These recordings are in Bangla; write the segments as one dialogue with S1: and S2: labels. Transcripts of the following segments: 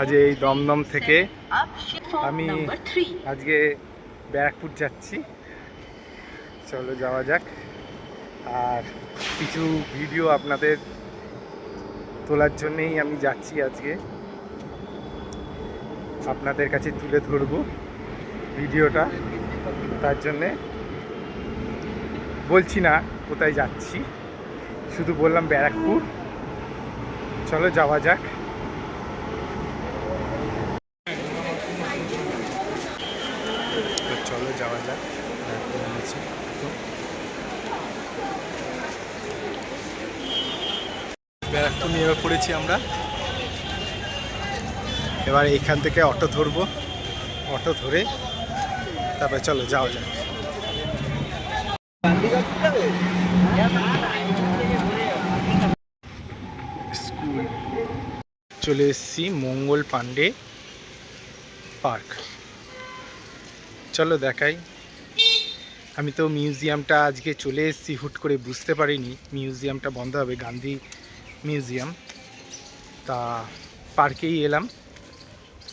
S1: আজ এই দমদম থেকে আমি আজকে ব্যারাকপুর যাচ্ছি। চলো যাওয়া যাক। আর কিছু ভিডিও আপনাদের তোলার জন্যেই আমি যাচ্ছি আজকে। আপনাদের কাছে তুলে ধরবো ভিডিওটা। তার জন্যে বলছি না কোথায় যাচ্ছি। শুধু বললাম ব্যারাকপুর। চলো যাওয়া যাক তো চলো যাওয়া যাক ব্যারাকপুর এনেছি তো ব্যারাকপুর নিয়ে পড়েছি আমরা। এবার এখান থেকে অটো ধরবো। অটো ধরে তারপরে চলো, যাওয়া যাক। স্কুল। চলে এসেছি মঙ্গল পাণ্ডে পার্ক। চলো দেখাই। আমি তো মিউজিয়ামটা আজকে চলে এসেছি, হুট করে বুঝতে পারিনি। মিউজিয়ামটা বন্ধ হবে, গান্ধী মিউজিয়াম। তা পার্কেই এলাম।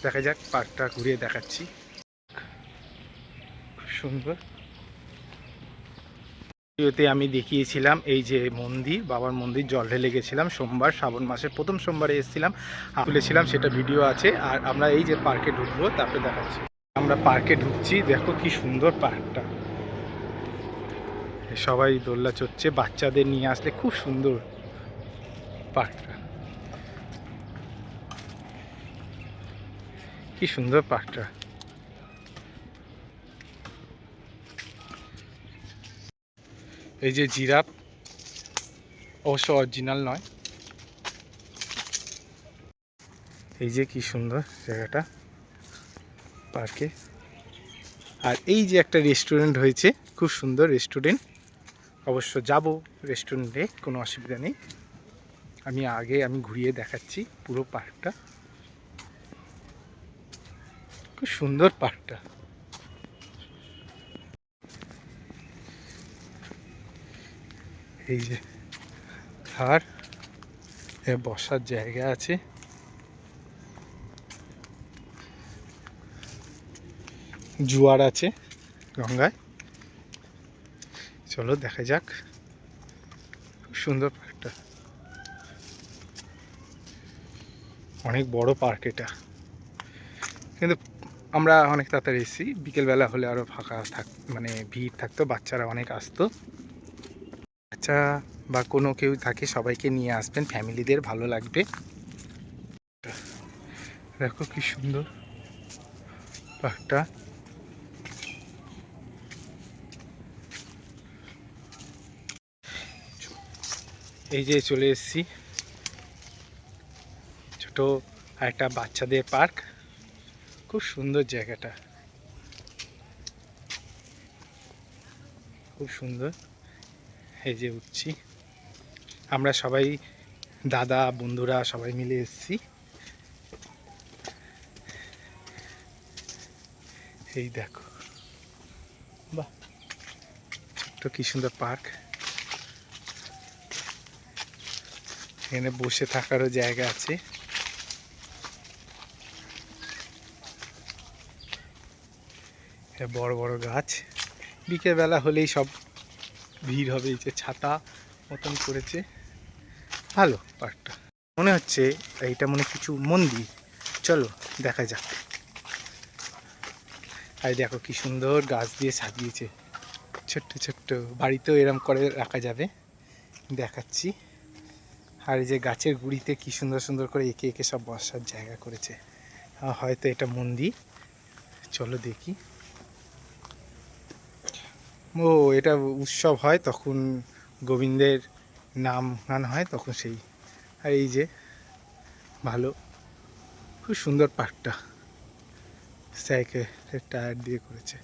S1: দেখা যাক, পার্কটা ঘুরিয়ে দেখাচ্ছি। খুব সুন্দর। ভিডিওতে আমি দেখিয়েছিলাম এই যে মন্দির, বাবার মন্দির, জল ঢেলে গেছিলাম সোমবার, শ্রাবণ মাসের প্রথম সোমবারে এসেছিলাম তুলেছিলাম, সেটা ভিডিও আছে, আর আমরা এই যে পার্কে ঢুকবো, তারপরে দেখাচ্ছি। আমরা পার্কে ঢুকছি, দেখো কি সুন্দর পার্কটা। সবাই দোল্লা চড়ছে, বাচ্চাদের নিয়ে আসলে খুব সুন্দর। পার্কটা। কি সুন্দর পার্কটা। এই যে জিরাফ, অবশ্য অরিজিনাল নয়। এই যে কি সুন্দর জায়গাটা পার্কে। আর এই যে একটা রেস্টুরেন্ট হয়েছে, খুব সুন্দর রেস্টুরেন্ট। অবশ্য যাব রেস্টুরেন্টে, কোনো অসুবিধা নেই। আমি আগে আমি ঘুরিয়ে দেখাচ্ছি পুরো পার্কটা খুব সুন্দর পার্কটা এই যে আর বসার জায়গা আছে। জুয়ার আছে গঙ্গায়। চলো দেখা যাক। খুব সুন্দর পার্কটা অনেক বড় পার্ক এটা। কিন্তু আমরা অনেক তাড়াতাড়ি এসেছি। বিকেলবেলা হলে আরও ফাঁকা থাক মানে ভিড় থাকতো, বাচ্চারা অনেক আসতো। বাচ্চা বা কোনো কেউ থাকে, সবাইকে নিয়ে আসবেন, ফ্যামিলিদের ভালো লাগবে। দেখো কি সুন্দর পার্কটা। এই যে চলে এসেছি। ছোট একটা বাচ্চাদের পার্ক। খুব সুন্দর জায়গাটা। খুব সুন্দর। এই যে উঠছি। আমরা সবাই দাদা, বন্ধুরা সবাই মিলে এসেছি। এই দেখো। বাহ! ছোট্ট কি সুন্দর পার্ক। এখানে বসে থাকারও জায়গা আছে। বড় বড় গাছ। বিকেলবেলা হলেই সব ভিড় হবে, এই যে ছাতা মতন করেছে। ভালো পার্কটা। মনে হচ্ছে এইটা মনে কিছু মন্দির। চলো, দেখা যাক। আর দেখো কি সুন্দর গাছ দিয়ে সাজিয়েছে। ছোট্ট ছোট্ট বাড়িতেও এরম করে রাখা যাবে। দেখাচ্ছি। আর এই যে গাছের গুড়িতে কি সুন্দর সুন্দর করে এঁকে এঁকে সব বসার জায়গা করেছে। হয়তো এটা মন্দির। চলো দেখি। ও, এটা উৎসব হয় তখন গোবিন্দের নাম গান হয়, তখন সেই। আর এই যে, ভালো, খুব সুন্দর পার্কটা সাইকেলের টায়ার দিয়ে করেছে।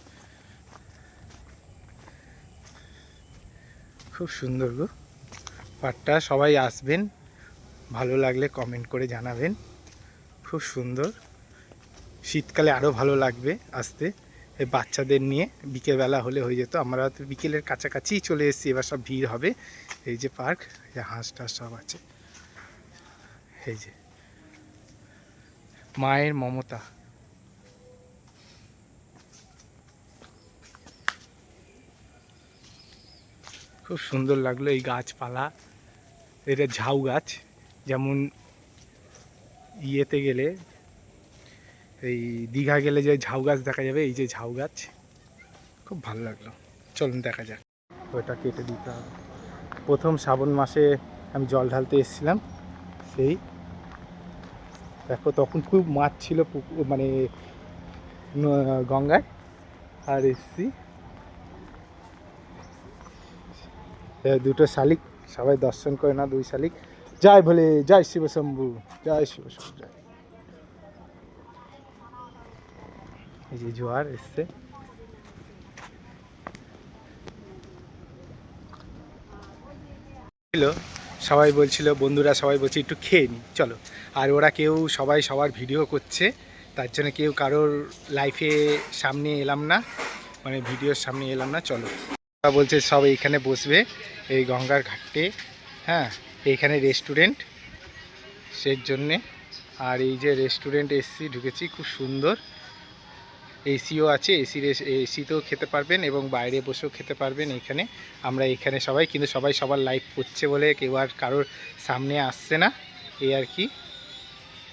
S1: খুব সুন্দর গো। পার্কটা সবাই আসবেন, ভালো লাগলে কমেন্ট করে জানাবেন। খুব সুন্দর। শীতকালে আরও ভালো লাগবে আসতে। এই বাচ্চাদের নিয়ে বিকেলবেলা হলে হয়ে যেত। আমরা তো বিকেলের কাছাকাছিই চলে এসেছি, এবার সব ভিড় হবে। এই যে পার্ক, এই হাঁস টাস সব আছে। এই যে মায়ের মমতা। খুব সুন্দর লাগল এই গাছপালা। এটা ঝাউ গাছ, যেমন ইয়েতে গেলে এই দীঘা গেলে যে ঝাউ গাছ দেখা যাবে, এই যে ঝাউ গাছ, খুব ভালো লাগল। চলুন দেখা যাক। ওটা কেটে দিতে হবে। প্রথম শ্রাবণ মাসে আমি জল ঢালতে এসেছিলাম, সেই। দেখো, তখন খুব মাছ ছিল পুকুর মানে গঙ্গায়, আর এসছি। দুটো শালিক, সবাই দর্শন করে না দুই শালিক। জয় ভোলে, জয় শিবশম্ভু জয় শিবশম্ভু জয়। এই যে জোয়ার এসছে। সবাই বলছিল, বন্ধুরা সবাই বলছে, একটু খেয়ে নি, চলো। আর ওরা কেউ, সবাই সবার ভিডিও করছে, তার জন্য কেউ কারোর লাইফে সামনে এলাম না মানে ভিডিওর সামনে এলাম না, চলো। ওরা বলছে, সব এইখানে বসবে, এই গঙ্গার ঘাটে হ্যাঁ এইখানে রেস্টুরেন্ট সেই জন্যে। আর এই যে রেস্টুরেন্ট এসছি, ঢুকেছি, খুব সুন্দর। এসিও আছে এসি এসিতেও খেতে পারবেন এবং বাইরে বসেও খেতে পারবেন এখানে। আমরা এখানে সবাই, কিন্তু সবাই সবার লাইভ করছে বলে কেউ আর কারোর সামনে আসছে না। এই আর কি।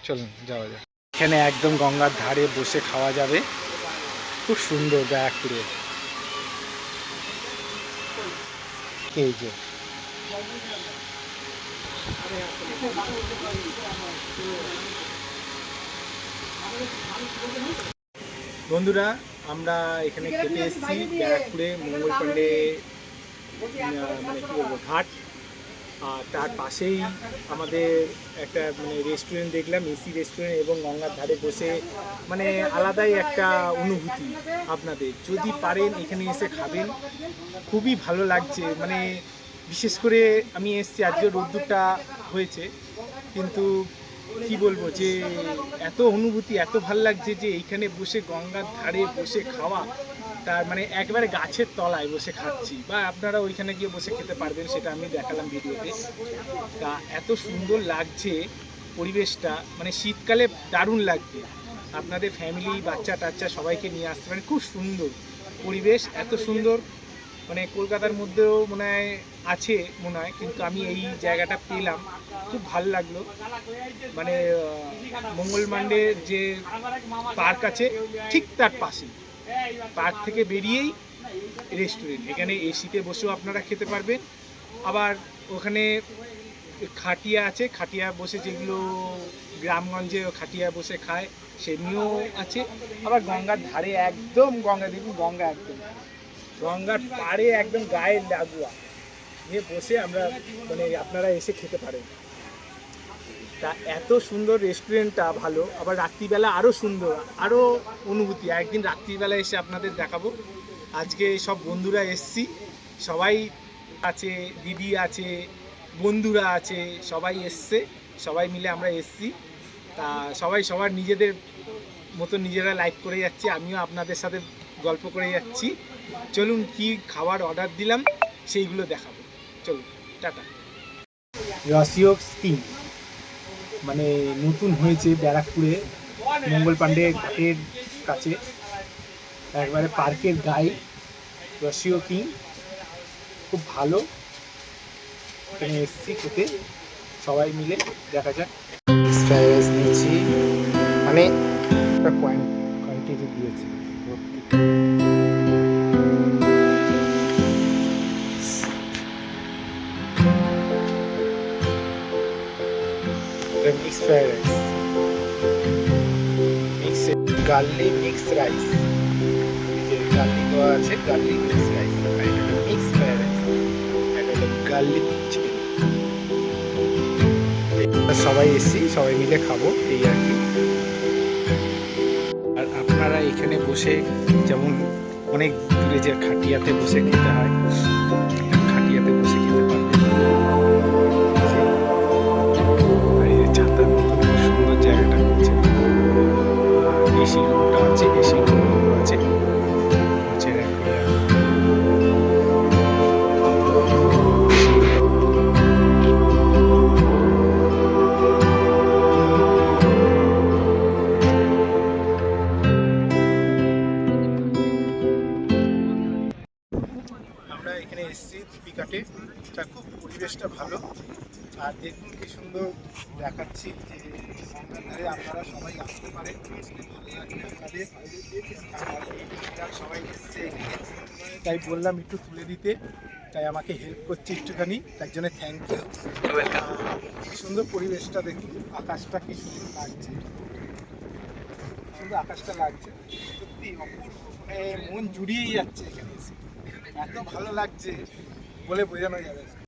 S1: চলুন, যাওয়া যাক। এখানে একদম গঙ্গার ধারে বসে খাওয়া যাবে। খুব সুন্দর ব্যারাকপুরে এই যে? বন্ধুরা আমরা এখানে খেতে এসেছি ব্যারাকপুরে মঙ্গল পান্ডে মানে কি বলব ঘাট আর তার পাশেই আমাদের একটা মানে রেস্টুরেন্ট দেখলাম এসি রেস্টুরেন্ট এবং গঙ্গার ধারে বসে মানে আলাদাই একটা অনুভূতি আপনাদের। যদি পারেন এখানে এসে খাবেন। খুবই ভালো লাগছে মানে বিশেষ করে আমি এসছি আজকে রোদ্দুরটা হয়েছে কিন্তু কি বলব যে এত অনুভূতি, এত ভালো লাগছে যে এইখানে বসে গঙ্গার ধারে বসে খাওয়া, তার মানে একবারে গাছের তলায় বসে খাচ্ছি। বা আপনারা ওইখানে গিয়ে বসে খেতে পারবেন, সেটা আমি দেখালাম ভিডিওতে। তা এত সুন্দর লাগছে পরিবেশটা মানে শীতকালে দারুণ লাগবে। আপনাদের ফ্যামিলি বাচ্চা টাচ্চা সবাইকে নিয়ে আসতে পারেন, খুব সুন্দর পরিবেশ, এত সুন্দর। মানে কলকাতার মধ্যেও মনে হয় আছে মনে হয় কিন্তু আমি এই জায়গাটা পেলাম। খুব ভালো লাগল। মানে আহ, মঙ্গল মান্ডের যে পার্ক আছে ঠিক তার পাশে পার্ক থেকে বেরিয়েই রেস্টুরেন্ট এখানে এসিতে বসেও আপনারা খেতে পারবেন। আবার ওখানে খাটিয়া আছে খাটিয়া বসে যেগুলো গ্রামগঞ্জে খাটিয়া বসে খায় সেমনিও আছে। আবার গঙ্গার ধারে একদম গঙ্গা দেখুন গঙ্গা একদম। গঙ্গার পাড়ে একদম গায়ে লাগুয়া। নিয়ে বসে আমরা মানে আপনারা এসে খেতে পারেন। তা এত সুন্দর রেস্টুরেন্টটা ভালো, আবার রাত্রিবেলা আরও সুন্দর আরও অনুভূতি। একদিন রাত্রিবেলা এসে আপনাদের দেখাবো। আজকে সব বন্ধুরা এসছি। সবাই আছে, দিদি আছে, বন্ধুরা আছে, সবাই এসছে। সবাই মিলে আমরা এসছি। তা সবাই সবার নিজেদের মতো নিজেরা লাইভ করে যাচ্ছে। আমিও আপনাদের সাথে গল্প করে যাচ্ছি। চলুন কি খাবার অর্ডার দিলাম সেইগুলো দেখাবো। চলুন টাটা। রাশিও স্কিম মানে নতুন হয়েছে ব্যারাকপুরে মঙ্গল পাণ্ডে ঘাটের কাছে একবারে পার্কের গায়ে রশিও কিং খুব ভালো। এখানে এসছি খেতে সবাই মিলে দেখা যাক। ফ্রাইড রাইস নিয়েছি মানে একটা কোয়ান্টিটি দিয়েছে। Rice mix garlic mix rice যে দেওয়া আছে garlic mix rice mix fried rice এটা চিকেন সবাই এসছি সবাই মিলে খাব, এই আর কি। আর আপনারা এখানে বসে যেমন অনেক দূরে যে খাটিয়াতে বসে খেতে হয়, খাটিয়াতে বসে খেতে আপনারা সবাই আসতে পারে সবাই এসছে তাই বললাম একটু তুলে দিতে, তাই আমাকে হেল্প করছে একটুখানি, তার জন্য থ্যাংক ইউ কি সুন্দর পরিবেশটা দেখুন, আকাশটা কি সুন্দর লাগছে। সুন্দর আকাশটা লাগছে। সত্যি মানে মন জুড়িয়েই যাচ্ছে এখানে এত ভালো লাগছে বলে বোঝানো যাবে